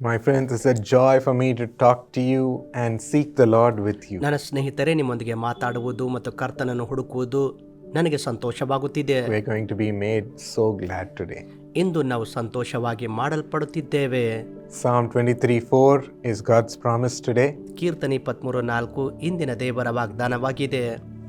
My friends, it's a joy for me to talk to you and seek the Lord with you. ನನ್ನ ಸ್ನೇಹಿತರೆ ನಿಮ್ಮೊಂದಿಗೆ ಮಾತಾಡುವುದು ಮತ್ತು ಕರ್ತನನ್ನು ಹುಡುಕುವುದು ನನಗೆ ಸಂತೋಷವಾಗುತ್ತಿದೆ We're going to be made so glad today. ಇಂದು ನಾವು ಸಂತೋಷವಾಗಿ ಮಾಡಲ್ಪಡುತ್ತಿದ್ದೇವೆ Psalm 23 4 is God's promise today. ಕೀರ್ತನೆ ನಾಲ್ಕು ಇಂದಿನ ದೇವರ ವಾಗ್ದಾನವಾಗಿದೆ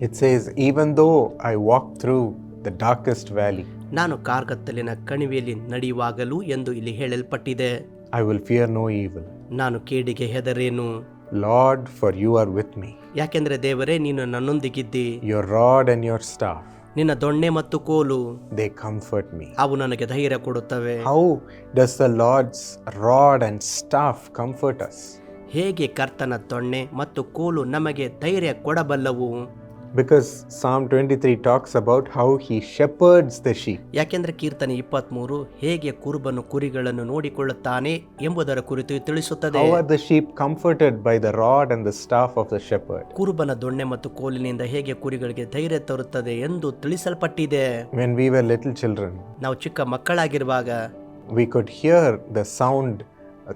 It says, Even though I walk through the darkest valley, ನಾನು ಕಾರ್ಗತ್ತಲಿನ ಕಣಿವೆಯಲ್ಲಿ ನಡೆಯುವಾಗಲೂ ಎಂದು ಇಲ್ಲಿ ಹೇಳಲ್ಪಟ್ಟಿದೆ I will fear no evil. ನಾನು ಕೇಡಿಗೆ ಹೆದರೇನು? Lord for you are with me ಯಾಕೆಂದ್ರೆ ದೇವರೇ ನೀನು ನನ್ನೊಂದಿಗಿದ್ದಿ. Your rod and your staff ನಿನ್ನ ದೊಣ್ಣೆ ಮತ್ತು ಕೋಲು ದೇ ಕಂಫರ್ಟ್ ಮೀ ಅವು ನನಗೆ ಧೈರ್ಯ ಕೊಡುತ್ತವೆ. How does the lord's rod and staff comfort us ಹೇಗೆ ಕರ್ತನ ದೊಣ್ಣೆ ಮತ್ತು ಕೋಲು ನಮಗೆ ಧೈರ್ಯ ಕೊಡಬಲ್ಲವು? Because psalm twenty three talks about how he shepherds the sheep ಯಾಕೆಂದ್ರೆ ಕೀರ್ತನೆ ಇಪ್ಪತ್ತ್ ಮೂರು ಹೇಗೆ ಕುರುಬನು ಕುರಿಗಳನ್ನು ನೋಡಿಕೊಳ್ಳುತ್ತಾನೆ ಎಂಬುದರ ಕುರಿತು ತಿಳಿಸುತ್ತದೆ. Sheep comforted by the rod and the staff of the shepherd ಕುರುಬನ ದೊಣ್ಣೆ ಮತ್ತು ಕೋಲಿನಿಂದ ಹೇಗೆ ಕುರಿಗಳಿಗೆ ಧೈರ್ಯ ತರುತ್ತದೆ ಎಂದು ತಿಳಿಸಲ್ಪಟ್ಟಿದೆ. When we were little children ನಾವು ಚಿಕ್ಕ ಮಕ್ಕಳಾಗಿರುವಾಗ we could hear the sound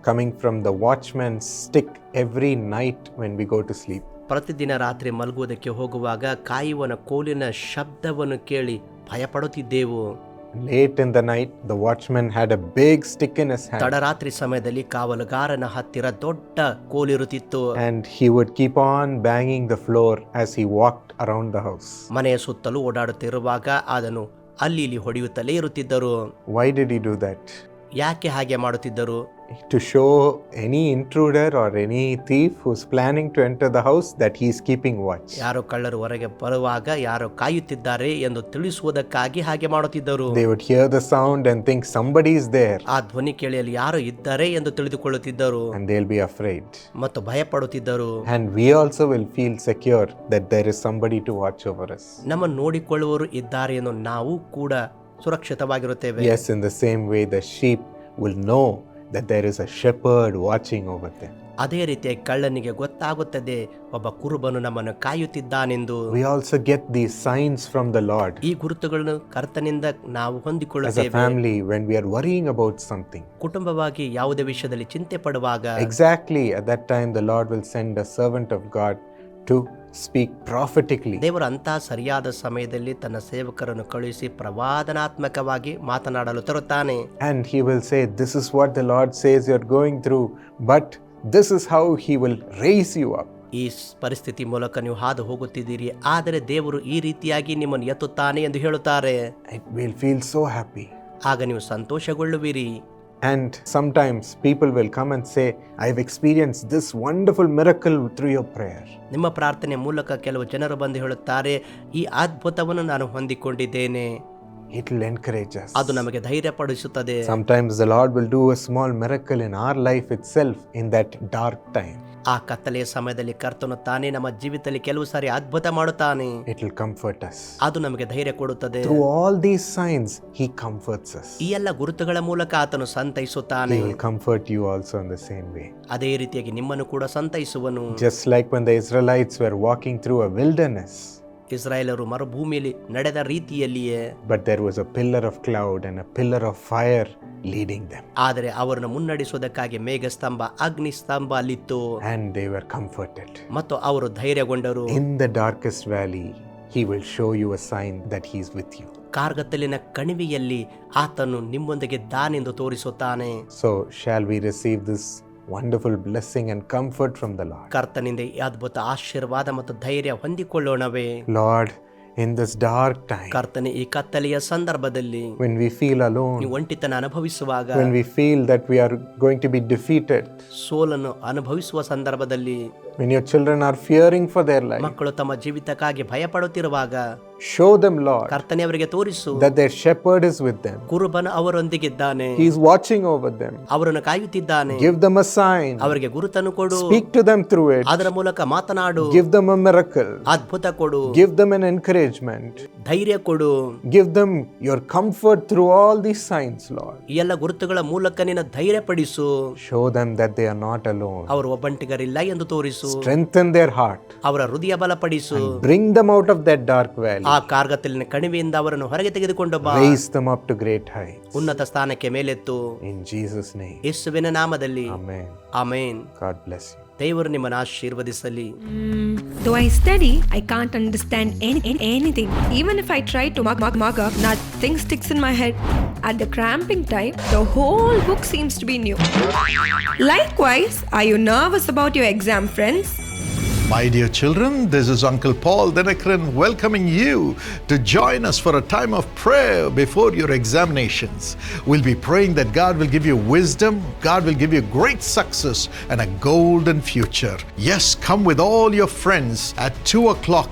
coming from the watchman stick every night when we go to sleep ಪ್ರತಿದಿನ ರಾತ್ರಿ ಮಲಗುವುದಕ್ಕೆ ಹೋಗುವಾಗ ಕಾಯುವನ ಕೋಲಿನ ಶಬ್ದವನ್ನು ಕೇಳಿ ಭಯಪಡುತ್ತಿದ್ದೆವು. Late in the night the watchman had a big stick in his hand ತಡರಾತ್ರಿ ಸಮಯದಲ್ಲಿ ಕಾವಲುಗಾರನ ಹತ್ತಿರ ದೊಡ್ಡ ಕೋಲ್ ಇರುತ್ತಿತ್ತು and he would keep on banging the floor as he walked around the house ಮನೆಯ ಸುತ್ತಲೂ ಓಡಾಡುತ್ತಿರುವಾಗ ಅದನ್ನು ಅಲ್ಲಿ ಇಲ್ಲಿ ಹೊಡೆಯುತ್ತಲೇ ಇರುತ್ತಿದ್ದರು. Why did you do that ಯಾಕೆ ಹಾಗೆ ಮಾಡುತ್ತಿದ್ದರು? To show any intruder or any thief who's planning to enter the house that is keeping watch ಯಾರು ಕಳ್ಳರು ಹೊರಗೆ ಬರುವಾಗ ಯಾರು ಕಾಯುತ್ತಿದ್ದಾರೆ ಎಂದು ತಿಳಿಸುವುದಕ್ಕಾಗಿ ಹಾಗೆ ಮಾಡುತ್ತಿದ್ದರು. They would hear the sound and think somebody is there ಆ ಧ್ವನಿ ಕೇಳಿಯಲು ಯಾರು ಇದ್ದಾರೆ ಎಂದು ತಿಳಿದುಕೊಳ್ಳುತ್ತಿದ್ದರು. And they will be afraid ಮತ್ತು ಭಯ ಪಡುತ್ತಿದ್ದರು and we also will feel secure that there is somebody to watch over us ನಮ್ಮ ನೋಡಿಕೊಳ್ಳುವರು ಇದ್ದಾರೆ ಎಂದು ನಾವು ಕೂಡ ಸುರಕ್ಷಿತವಾಗಿರುತ್ತೇವೆ Yes, in the same way the sheep will know that there is a shepherd watching over them. ಅದೇ ರೀತಿ ಕಳ್ಳನಿಗೆ ಗೊತ್ತಾಗುತ್ತದೆ ಒಬ್ಬ ಕುರುಬನು ನಮ್ಮನ್ನು ಕಾಯುತ್ತಿದ್ದಾನೆಂದು We also get these signs from the Lord ಈ ಗುರುತುಗಳನ್ನು ಕರ್ತನಿಂದ ನಾವು as a ಹೊಂದಿಕೊಳ್ಳುತ್ತೇವೆ family when we are worrying about something. ಕುಟುಂಬವಾಗಿ ಯಾವುದೇ ವಿಷಯದಲ್ಲಿ ಚಿಂತೆ ಪಡುವಾಗ Exactly at that time, the Lord will send a servant of God to speak prophetically. ದೇವರು ಅಂತಹ ಸರಿಯಾದ ಸಮಯದಲ್ಲಿ ತನ್ನ ಸೇವಕರನ್ನು ಕಳುಹಿಸಿ ಪ್ರವಾದನಾತ್ಮಕವಾಗಿ ಮಾತನಾಡಲು ತರುತ್ತಾನೆ And he will say, This is what the Lord says you're going through, but this is how he will raise you up. ಈ ಸ್- ಪರಿಸ್ಥಿತಿ ಮೂಲಕ ನೀವು ಹಾದು ಹೋಗುತ್ತಿದ್ದೀರಿ ಆದರೆ ದೇವರು ಈ ರೀತಿಯಾಗಿ ನಿಮ್ಮನ್ನು ಎತ್ತುತ್ತಾನೆ ಎಂದು ಹೇಳುತ್ತಾರೆ It will feel so happy. ಆಗ ನೀವು ಸಂತೋಷಗೊಳ್ಳುವಿರಿ And sometimes people will come and say, I've experienced this wonderful miracle through your prayer. ನಿಮ್ಮ ಪ್ರಾರ್ಥನೆ ಮೂಲಕ ಕೆಲವು ಜನರು ಬಂದು ಹೇಳುತ್ತಾರೆ ಈ ಅದ್ಭುತವನ್ನು ನಾನು ಹೊಂದಿಕೊಂಡಿದ್ದೇನೆ It will encourage us. ಅದು ನಮಗೆ ಧೈರ್ಯಪಡಿಸುತ್ತದೆ Sometimes the Lord will do a small miracle in our life itself in that dark time. ಆ ಕತ್ತಲೆಯ ಸಮಯದಲ್ಲಿ ಕರ್ತನು ತಾನೇ ನಮ್ಮ ಜೀವಿತದಲ್ಲಿ ಕೆಲವು ಸಾರಿ ಅದ್ಭುತ ಮಾಡುತ್ತಾನೆ It will comfort us. ಅದು ನಮಗೆ ಧೈರ್ಯ ಕೊಡುತ್ತದೆ Through all these signs, He comforts us. ಈ ಎಲ್ಲ ಗುರುತುಗಳ ಮೂಲಕ ಆತನು ಸಂತೈಸುತ್ತಾನೆ He will comfort you also in the same way. ಅದೇ ರೀತಿಯಾಗಿ ನಿಮ್ಮನ್ನು ಕೂಡ ಸಂತೈಸುವನು Just like when the Israelites were walking through a wilderness, ಇಸ್ರಾಯೇಲರು ಮರುಭೂಮಿಯಲ್ಲಿ ನಡೆದ ರೀತಿಯಲ್ಲಿಯೇ but there was a pillar of cloud and a pillar of fire leading them, ಆದರೆ ಅವರನ್ನು ಮುನ್ನಡೆಸುವುದಕ್ಕಾಗಿ ಮೇಘಸ್ತಂಭ ಅಗ್ನಿ ಸ್ತಂಭ ಅಲ್ಲಿತ್ತು and they were comforted. ಮತ್ತು ಅವರು ಧೈರ್ಯಗೊಂಡರು In the darkest valley, He will show you a sign that He's with you. ಕಾರ್ಗತ್ತಲಿನ ಕಣಿವೆಯಲ್ಲಿ ಆತನು ನಿಮ್ಮೊಂದಿಗೆ ದಾನೆಂದು ತೋರಿಸುತ್ತಾನೆ So, shall we receive this wonderful blessing and comfort from the Lord? ಕರ್ತನಿಂದ ಈ ಅದ್ಭುತ ಆಶೀರ್ವಾದ ಮತ್ತು ಧೈರ್ಯ ಹೊಂದಿಕೊಳ್ಳೋಣವೇ Lord, in this dark time, ಕರ್ತನೆ ಈ ಕತ್ತಲೆಯ ಸಂದರ್ಭದಲ್ಲಿ when we feel alone, ನೀವು ಒಂಟಿತನ ಅನುಭವಿಸುವಾಗ when we feel that we are going to be defeated, ಸೋಲನ್ನು ಅನುಭವಿಸುವ ಸಂದರ್ಭದಲ್ಲಿ when your children are fearing for their life, ಮಕ್ಕಳು ತಮ್ಮ ಜೀವಿತಕ್ಕಾಗಿ ಭಯಪಡುತ್ತಿರುವಾಗ show them, Lord, ಕರ್ತನೆ ಅವರಿಗೆ ತೋರಿಸು that their shepherd is with them. ಕುರುಬನ ಅವರೊಂದಿಗಿದ್ದಾನೆ He is watching over them. ಅವರನ್ನು ಕಾಯುತ್ತಿದ್ದಾನೆ Give them a sign. ಅವರಿಗೆ ಗುರುತನ್ನು ಕೊಡು Speak to them through it. ಅದರ ಮೂಲಕ ಮಾತನಾಡು Give them a miracle. ಅದ್ಭುತ ಕೊಡು Give them an encouragement. ಧೈರ್ಯ ಕೊಡು Give them your comfort through all these signs, Lord. ಈ ಎಲ್ಲ ಗುರುತುಗಳ ಮೂಲಕ ನಿನ್ನ ಧೈರ್ಯ ಪಡಿಸು Show them that they are not alone. ಅವರು ಒಬ್ಬಂಟಿಗರಿಲ್ಲ ಎಂದು ತೋರಿಸು Strengthen their heart. ಅವರ ಹೃದಯ ಬಲಪಡಿಸು Bring them out of that dark valley. ಆ ಕಾರ್ಗತ್ತಲಿನ ಕಣಿವೆಯಿಂದ ಅವರನ್ನು ಹೊರಗೆ ತೆಗೆದುಕೊಂಡು ಬಾ Raise them up to great heights. ಉನ್ನತ ಸ್ಥಾನಕ್ಕೆ ಮೇಲೆತ್ತು In Jesus' name. ಯೇಸುವಿನ ನಾಮದಲ್ಲಿ Amen. Amen God bless you. ದೇವರು ನಿಮ್ಮನ್ನು ಆಶೀರ್ವದಿಸಲಿ Though I study, I can't understand any, any- anything. Even if I try to mug, mug, mug up, nothing sticks in my head. At the cramping time, the whole book seems to be new. Likewise, are you nervous about your exam, friends? My dear children, this is Uncle Paul Dinakaran welcoming you to join us for a time of prayer before your examinations. We'll be praying that God will give you wisdom, God will give you great success and a golden future. Yes, come with all your friends at 2 o'clock